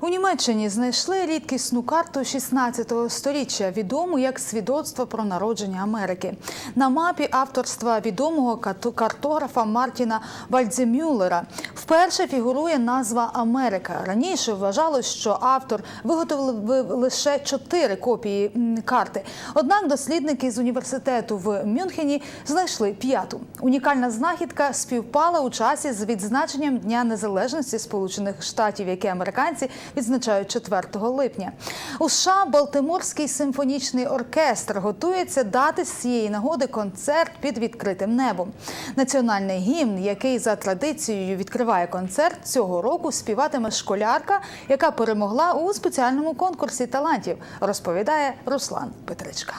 У Німеччині знайшли рідкісну карту 16 століття, відому як свідоцтво про народження Америки. На мапі авторства відомого картографа Мартіна Вальдземюллера вперше фігурує назва Америка. Раніше вважалось, що автор виготовив лише чотири копії карти. Однак дослідники з університету в Мюнхені знайшли п'яту. Унікальна знахідка співпала у часі з відзначенням Дня Незалежності Сполучених Штатів, яке американці відзначають 4 липня. У США Балтиморський симфонічний оркестр готується дати з цієї нагоди концерт під відкритим небом. Національний гімн, який за традицією відкриває концерт, цього року співатиме школярка, яка перемогла у спеціальному конкурсі талантів, розповідає Руслан Петричка.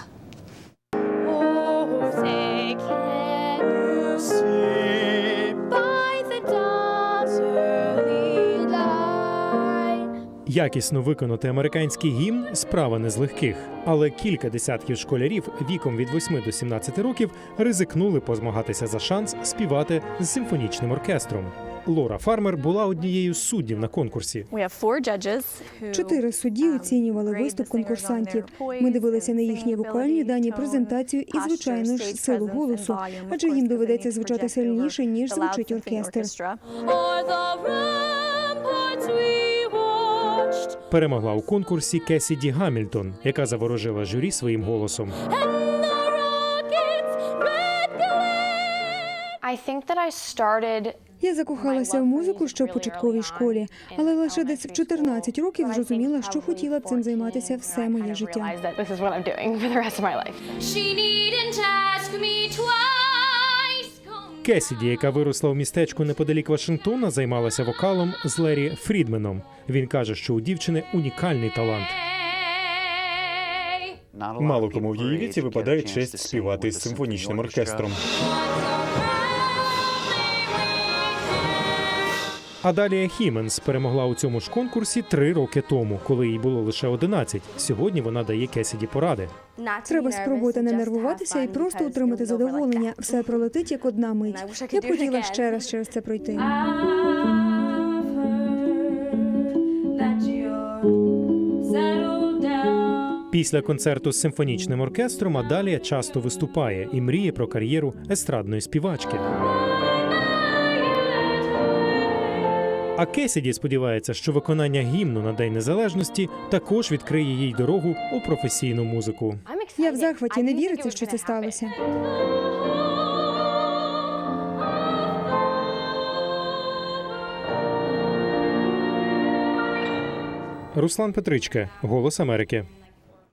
By the light. Якісно виконати американський гімн справа не з легких, але кілька десятків школярів віком від 8 до 17 років ризикнули позмагатися за шанс співати з симфонічним оркестром. Лора Фармер була однією з суддів на конкурсі. Чотири судді um, оцінювали виступ конкурсантів. Ми дивилися на їхні вокальні дані, презентацію і, звичайно ж, силу голосу. Адже їм доведеться звучати сильніше, ніж звучить оркестр. Watched, Перемогла у конкурсі Кесіді Гамільтон, яка заворожила журі своїм голосом. Я закохалася в музику ще в початковій школі, але лише десь в 14 років зрозуміла, що хотіла б цим займатися все моє життя. Кесіді, яка виросла в містечку неподалік Вашингтона, займалася вокалом з Лері Фрідменом. Він каже, що у дівчини унікальний талант. Мало кому в її віці випадає честь співати з симфонічним оркестром. Адалія Хіменс перемогла у цьому ж конкурсі три роки тому, коли їй було лише 11. Сьогодні вона дає Кесіді поради. Треба спробувати не нервуватися і просто отримати задоволення. Все пролетить як одна мить. Я б хотіла ще раз через це пройти. Після концерту з симфонічним оркестром Адалія часто виступає і мріє про кар'єру естрадної співачки. А Кесіді сподівається, що виконання гімну на День Незалежності також відкриє їй дорогу у професійну музику. Я в захваті не віриться, що це сталося. Руслан Петричка, Голос Америки.